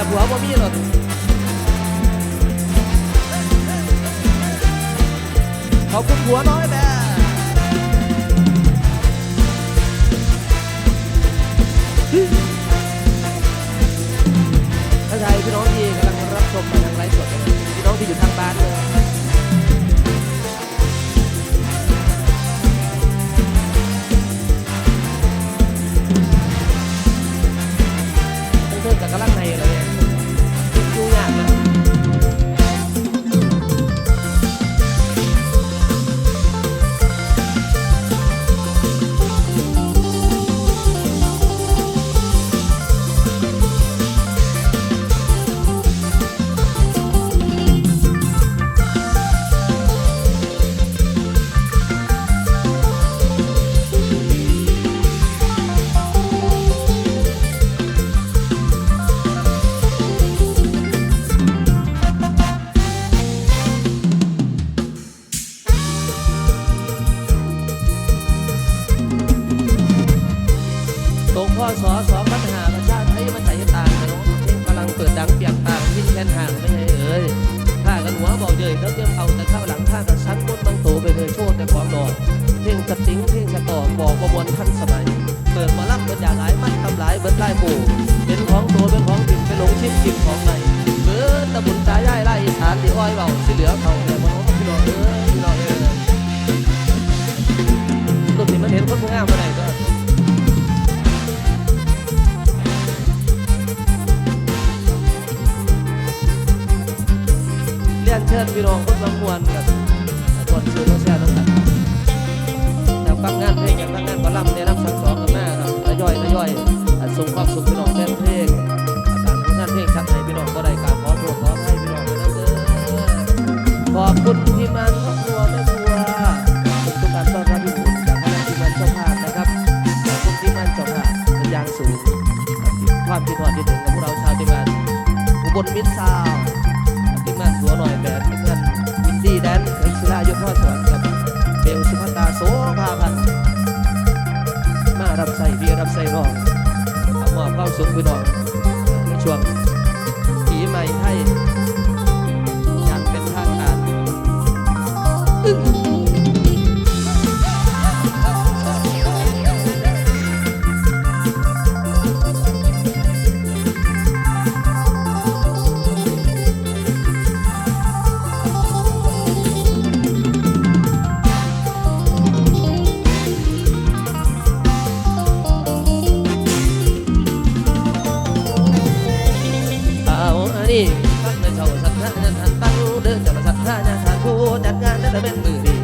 ละผัวบ่มีหรอกขอบคุณผัวน้อยแม่ ของตัวเป็นของถิ่นไปหลงชิมชิมของใหม่เบิดตะบุญตาย่ายไล่ฐานที่อ้อยเบาที่เหลือเขาแต่มองพี่น้องเอ้ยพี่น้องเอ้ยลูกนี่มันเห็นคนงามมาไหนก็เรียนเชิญพี่น้องคนบางมวลกับ บลมิตรซาวด์ทีมงานหัวหน่อยแบบทีมงานวินดี้แดนเอ็กซ์ลายศพ่อสวนครับเบลสุภัตตาโสภาพันธ์มารับใส่เบียรับใส่น้องมอบเข้าสุขพี่น้องในช่วงผีใหม่ให้ จัดงานจะเป็นมือดี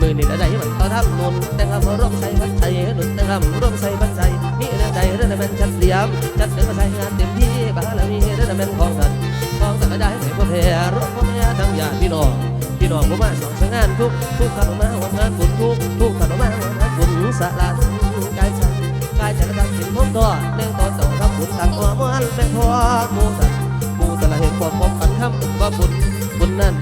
มือนี่ละใดมันต่อทำนุนแต่งคำร่วมใส่บัตรใจหนุนแต่งคำร่วมใส่บัตรใจมีเรื่องใดเรื่องนั้นจัดเตรียมจัดเป็นมาใช้งานเต็มที่บางแล้วมีเรื่องนั้นของสันของสันก็ได้ไม่พ่อแพ้รบพ่อแม่ทั้งญาติพี่น้องพี่น้องผมมาสองสงานทุกทุกขันมาหวันงานบุญทุกทุกขันมาหวันงานบุญสาระกายใจกายใจระดับสินพบตัวเรื่องต่อต่อครับบุญทางตัวมันเป็นทอดมูสันผู้แต่ละเหตุความพบกันคำว่าบุญบุญนั้น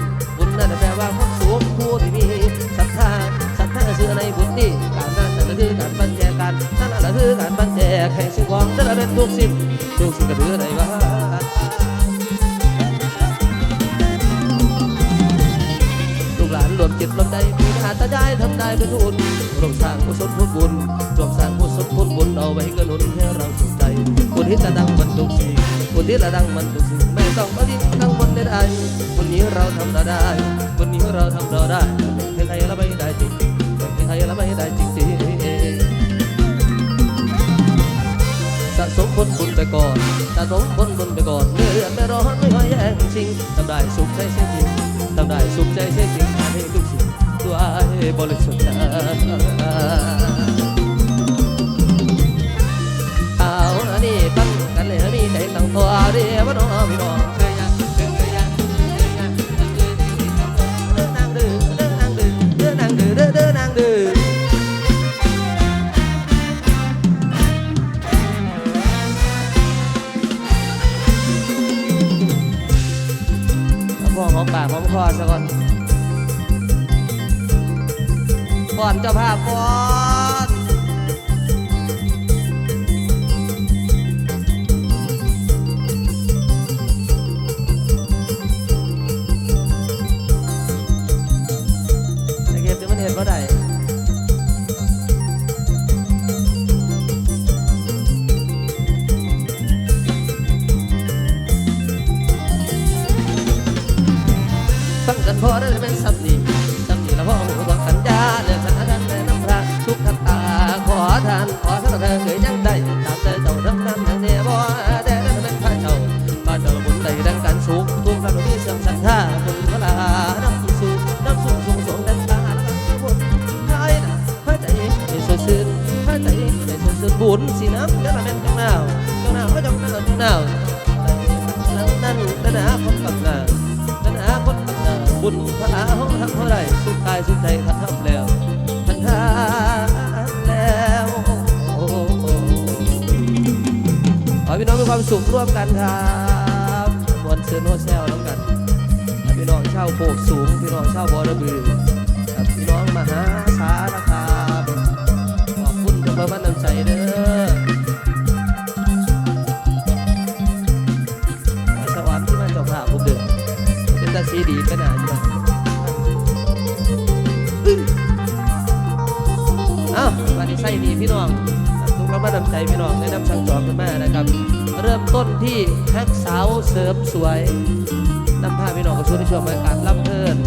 แจแห่งสิ่งของนั่ละเป็นทุกสิ่งทุกสิ่งก็ถือได้ว่าลูกหลานรวมจิตรวมใจมีหาตาใจทำได้เป็นทุนรวมสร้างกุศลพุทธบุญรวมสร้างกุศลพุทธบุญเอาไว้กื้อหนุนให้เราสุขใจบุญที่จะดังมันทุกสิ่งบุญนี้ระดังมันทุกสิ่งไม่ต้องมาดิ้นกังวลใดๆบุญนี้เราทำเราได้บุญนี้เราทำเราได้ไม่ใครละไม่ได้จริง อนสะสมผลบุญไปก่อนเมื่อยไม่ร้อนไม่ค่อยแย่งชิงทำได้สุขใจเสียจริงทำได้สุขใจเสียจริงทำให้ทุกสิ่งตัวให้บริสุทธิ์เอาอันนี้ตั้งกันเลยมีใจตั้งตัวเรียกน้องพี่น้อง หอมปากหอมคอซะก่อนก่อนเจ้าภาพก่อน อได้เป็นสัมนีสัมนีละพ่อหูต้องสัญญาเลือกสถานแต่น้ำพระทุกขันตาขอทานขอสักเธอเคยยังได้ตามใจเจ้าทั้งนั้นทั้งเนี่ยบ่แต่นั้นเป็นพระเจ้าพระเจ้าบุญใดดังกันสุขทุกข์ท่านมีเสื่อมศรัทธาคุณพระลาน้ำสุสูน้ำสุสูงส่งดันตาละบุญไทยนะพระใจให้สดชื่นพระใจให้สดชื่นบุญสีน้ำเจ้าละแม่นจังหนาวจังหนาวก็จังหนาวจังหนาวนั่นนั่นตนาคนปักหน้าตนาคนปักหน้า บุญพระอาห้องทำเท่าไรสุขกายสุขใจขันทำแล้วขันทำแล้วขอพี่น้องมีความสุขร่วมกันครับมวนเสือโนแซวแล้วกันพี่น้องชาวโคกสูงพี่น้องชาวบอระบือพี่น้องมหาสารคามขอบคุณกับพระบ้านน้ำใจเด้อ ส่ดีพี่น้องทุกเรามาดำใจพี่น้องในน้ำสั่งจอกันมานะครับ เริ่มต้นที่แพ็กสาวเสริมสวยนำพาพี่น้องเข้าสู่ในช่วงบรรยากาศล่ำเพลิน